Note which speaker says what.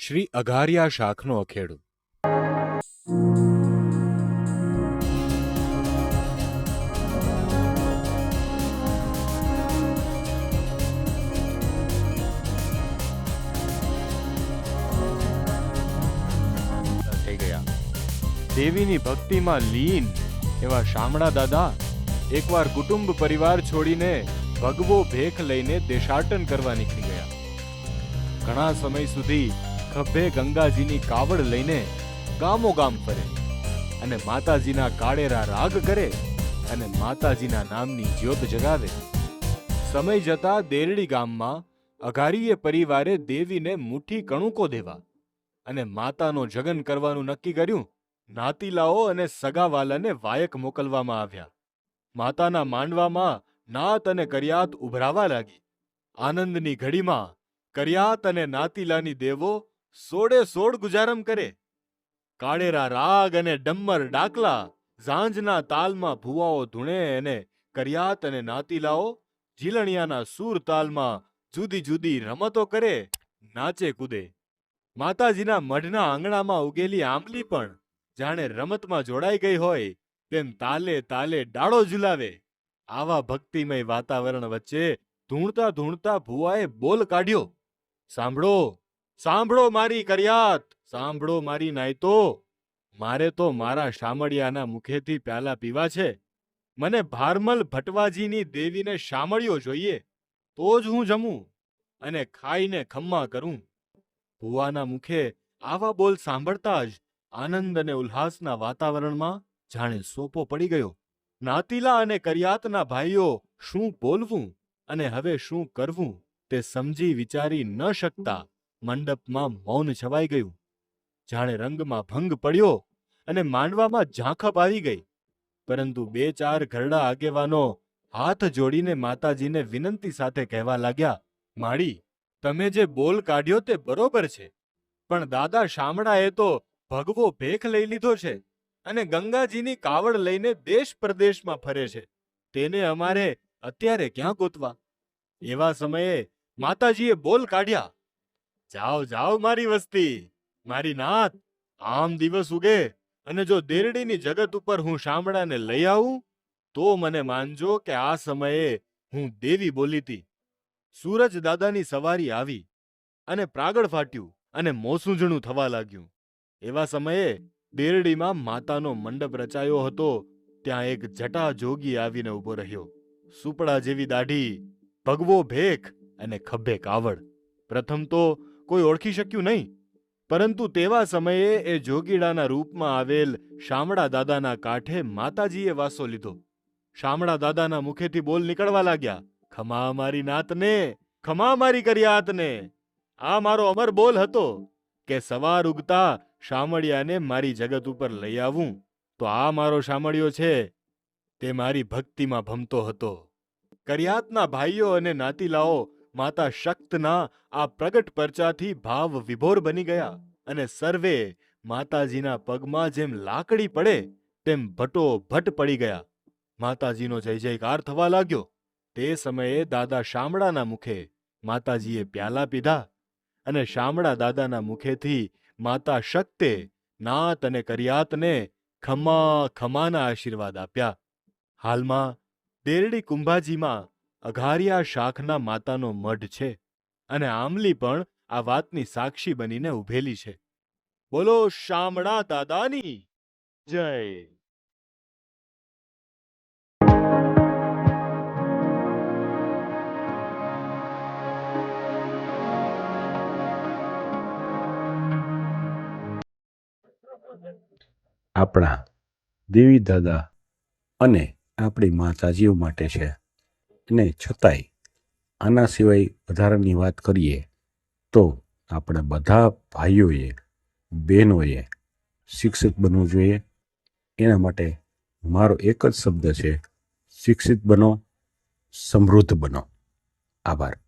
Speaker 1: શ્રી અઘારિયા શાખનો અખેડો. દેવીની ભક્તિમાં લીન એવા શામળા દાદા એકવાર કુટુંબ પરિવાર છોડીને ભગવો ભેખ લઈને દેશાટન કરવા નીકળી ગયા. ઘણા સમય સુધી ખભે ગંગાજીની કાવડ લઈને ગામો ગામ ફરે અને માતાજીના કાળેરા રાગ કરે અને માતાજીના નામની જ્યોત જગાવે. સમય જતા દેરડી ગામમાં અઘારીએ પરિવારે દેવીને મુઠ્ઠી કણુકો દેવા અને માતાનો જગન કરવાનું નક્કી કર્યું. નાતીલાઓ અને સગાવાલાને વાયક મોકલવામાં આવ્યા. માતાના માંડવામાં નાત અને કરિયાત ઉભરાવા લાગી. આનંદની ઘડીમાં કરિયાત અને નાતીલાની દેવો સોડે સોડ ગુજારમ કરે. કાળેરા રાગ અને ડમ્મર ડાકલા ઝાંઝના તાલમાં ભુવાઓ ધૂણે અને કરિયાત અને નાતીલાઓ ઝીલણિયાના સૂર તાલમાં જુદી જુદી રમતો કરે, નાચે કૂદે. માતાજીના મઢના આંગણામાં ઉગેલી આંબલી પણ જાણે રમતમાં જોડાઈ ગઈ હોય તેમ તાલે તાલે ડાળો ઝુલાવે. આવા ભક્તિમય વાતાવરણ વચ્ચે ધૂણતા ધૂણતા ભુવાએ બોલ કાઢ્યો. સાંભળો સાંભળો મારી કર્યાત, સાંભળો મારી નાયતો. મારે તો મારા શામળિયાના મુખેથી પ્યાલા પીવા છે. મને ભારમલ ભટવાજીની દેવીને શામળિયો જોઈએ, તો જ હું જમું અને ખાઈને ખમ્મા કરું. ભુવાના મુખે આવા બોલ સાંભળતા જ આનંદ અને ઉલ્લાસના વાતાવરણમાં જાણે સોપો પડી ગયો. નાતીલા અને કરિયાતના ભાઈઓ શું બોલવું અને હવે શું કરવું તે સમજી વિચારી ન શકતા મંડપમાં મૌન છવાઈ ગયું. જાણે રંગમાં ભંગ પડ્યો અને માંડવામાં ઝાંખપ આવી ગઈ. પરંતુ બે ચાર ઘરડા આગેવાનો હાથ જોડીને માતાજીને વિનંતી સાથે કહેવા લાગ્યા, માળી, તમે જે બોલ કાઢ્યો તે બરોબર છે, પણ દાદા શામળાએ તો ભગવો ભેખ લઈ લીધો છે. અને ગંગાજીની કાવડ લઈને દેશ પ્રદેશમાં ફરે છે. તેને અમારે અત્યારે ક્યાં ગોતવા? એવા સમયે માતાજીએ બોલ કાઢ્યા. જાઓ જાઓ મારી વસ્તી મારી નાથ આમ દિવસ ઉગે અને જો દેરડીની જગત ઉપર હું શામળાને લઈ આવું તો મને માનજો કે આ સમયે હું દેવી બોલીતી. સૂરજ દાદાની સવારી આવી અને પ્રાગળ ફાટ્યું અને મોસૂંજણું થવા લાગ્યું. એવા સમયે દેરડીમાં માતાનો મંડપ રચાયો હતો, ત્યાં એક જટા જોગી આવીને ઊભો રહ્યો. સુપડા જેવી દાઢી, ભગવો ભેખ અને ખભે કાવડ. પ્રથમ તો કોઈ ઓળખી શક્યું નહીં, પરંતુ તેવા સમયે એ જોગીડાના રૂપમાં આવેલ શામળા દાદાના કાંઠે માતાજીએ વાસો લીધો. શામળા દાદાના મુખેથી બોલ નીકળવા લાગ્યા, ખમા મારી નાતને, ખમા મારી આતને આ મારો અમર બોલ હતો. કે સવાર ઉગતા શામળિયાને મારી જગત ઉપર લઈ આવું, તો આ મારો શામળિયો છે, તે મારી ભક્તિમાં ભમતો હતો. કરિયાતના ભાઈઓ અને નાતીલાઓ માતા શક્તના આ પ્રગટ પરચાથી ભાવ વિભોર બની ગયા અને સર્વે માતાજીના પગમાં જેમ લાકડી પડે, તેમ ભટો ભટ પડી ગયા. માતાજીનો જય જયકાર થવા લાગ્યો. તે સમયે દાદા શામળાના મુખે માતાજીએ પ્યાલા પીધા. અને શામળા દાદાના મુખેથી માતા શક્તે નાત અને કરિયાતને ખમા ખમાના આશીર્વાદ આપ્યા. હાલમાં દેરડી કુંભાજીમાં અઘારિયા શાખના માતાનો મઢ છે અને આમલી પણ આ વાતની સાક્ષી બનીને ઉભેલી છે. બોલો શામળા દાદાની જય.
Speaker 2: આપણા દેવી દાદા અને આપણી માતાજીઓ માટે છે. અને છતાંય આના સિવાય વધારાની વાત કરીએ તો આપણે બધા ભાઈઓએ, બહેનોએ શિક્ષિત બનવું જોઈએ. એના માટે મારો એક જ શબ્દ છે, શિક્ષિત બનો, સમૃદ્ધ બનો. આભાર.